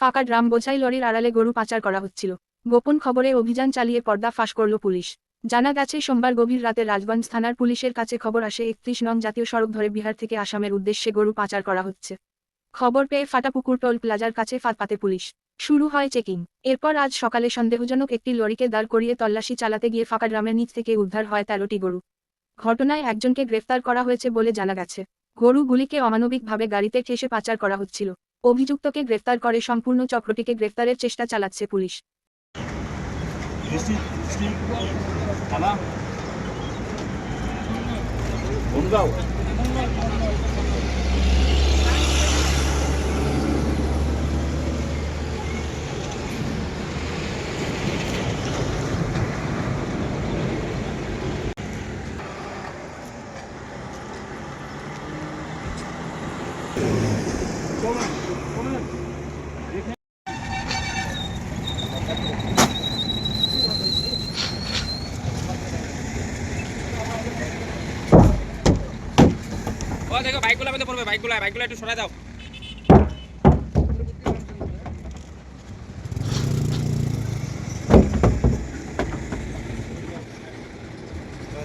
ফাঁকা ড্রাম বোঝাই লরির আড়ালে গরু পাচার করা হচ্ছিল। গোপন খবরে অভিযান চালিয়ে পর্দা ফাঁস করল পুলিশ। জানা গেছে, সোমবার গভীর রাতে রাজগঞ্জ থানার পুলিশের কাছে খবর আসে, একত্রিশ নং জাতীয় সড়ক ধরে বিহার থেকে আসামের উদ্দেশ্যে গরু পাচার করা হচ্ছে। খবর পেয়ে ফাটাপুকুর টোল প্লাজার কাছে ফাঁদ পাতে পুলিশ। শুরু হয় চেকিং। এরপর আজ সকালে সন্দেহজনক একটি লরিকে দাঁড় করিয়ে তল্লাশি চালাতে গিয়ে ফাঁকা ড্রামের নিচ থেকে উদ্ধার হয় তেরোটি গরু। ঘটনায় একজনকে গ্রেফতার করা হয়েছে বলে জানা গেছে। গরুগুলিকে অমানবিকভাবে গাড়িতে ঠেসে পাচার করা হচ্ছিল। অভিযুক্তকে গ্রেফতার করে সম্পূর্ণ চক্রটিকে গ্রেফতারের চেষ্টা চালাচ্ছে পুলিশ। ও, দেখো, বাইকগুলো মধ্যে পড়বে, বাইকগুলো বাইকগুলো একটু সরাই দাও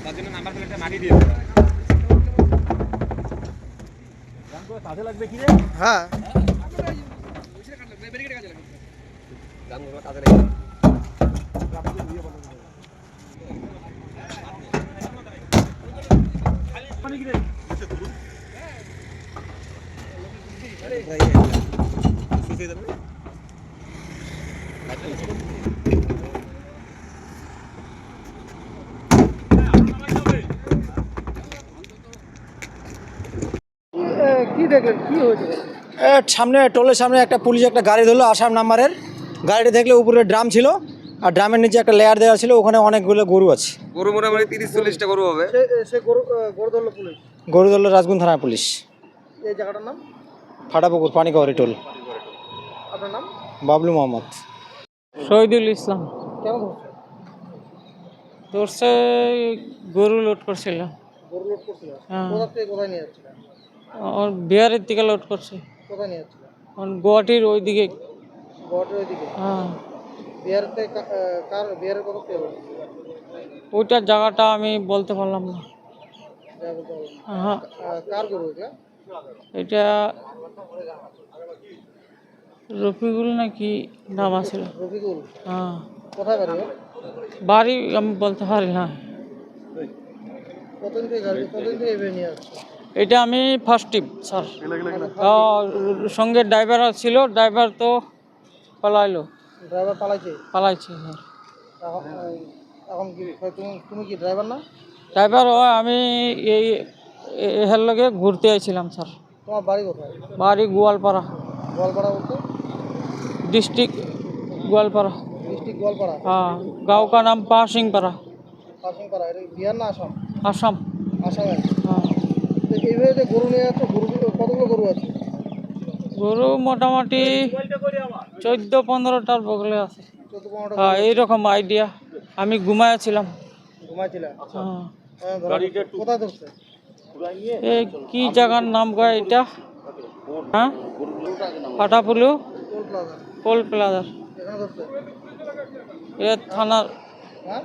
তার জন্য নাম্বার প্লেটটা মারিয়ে দিয়ে। কাজে লাগবে কি রে হ্যাঁ কি দেখলেন কি হয়েছে? সামনে টোলের সামনে একটা পুলিশ একটা গাড়ি ধরলো আসাম নাম্বারের। গাড়িটা দেখলে উপরে ড্রাম ছিল আর ড্রামের নিচে একটা লেয়ার দেওয়া ছিল ওখানে অনেকগুলো গরু আছে। গরু মোটামুটি তিরিশ চল্লিশটা গরু হবে। সে গরু গরু ধরলো পুলিশ? গরু ধরলো রাজগুন থানার পুলিশ। এই জায়গাটার নাম? ফাটাপুকুর পানিকহরি টোল। আপনার নাম? বাবলু মোহাম্মদ। শহীদুল ইসলাম। কেমন ধরছে? গরু লোড করছিল। গরু লোড করছিল? হ্যাঁ। কোথা থেকে কোথায় নিয়ে যাচ্ছিলেন আর বিহারের দিকে লোড করছে। কোথায় নিয়ে গুয়াহাটির ওইদিকে ওইদিকে হ্যাঁ। কার বিহারের ওইটার জায়গাটা আমি বলতে পারলাম না। হ্যাঁ। কার গরু এটা? এটা রফিকুল নাকি? নাম আছে। রফিকুল? হ্যাঁ। কোথায় বাড়ি বাড়ি আমি বলতে পারি না। এটা আমি ফার্স্ট টিপ স্যার সঙ্গে ড্রাইভার ছিল। ড্রাইভার তো পালাইলো। ড্রাইভার পালাইছে? পালাইছে হ্যাঁ। এখন কি তুমি তুমি কি ড্রাইভার না? ড্রাইভার ও আমি এই এর লগে ঘুরতে আইছিলাম স্যার। তোমার বাড়ি কোথায়? বাড়ি গোয়ালপাড়া। গোয়ালপাড়া বলতে? ডিস্ট্রিক্ট গোয়ালপাড়া। ডিস্ট্রিক্ট গোয়ালপাড়া? হ্যাঁ গাঁও কা নাম পাসিংপাড়া। পাসিংপাড়া এটা বিহার না আসাম? আসাম। আসাম। হ্যাঁ। এইভাবে যে গরু নিয়ে যাচ্ছে গরু কতগুলো গরু আছে? গরু মোটামুটি চোদ্দ পনেরোটার বগলে আছে। হ্যাঁ এইরকম আইডিয়া আমি ঘুমাইছিলাম? ঘুমাইছিলেন হ্যাঁ। হ্যাঁ, কি জায়গার নাম কয় এটা হ্যাঁ? ফাটাপুলু? কোল প্লাজার। এখানে এ থানার হ্যাঁ?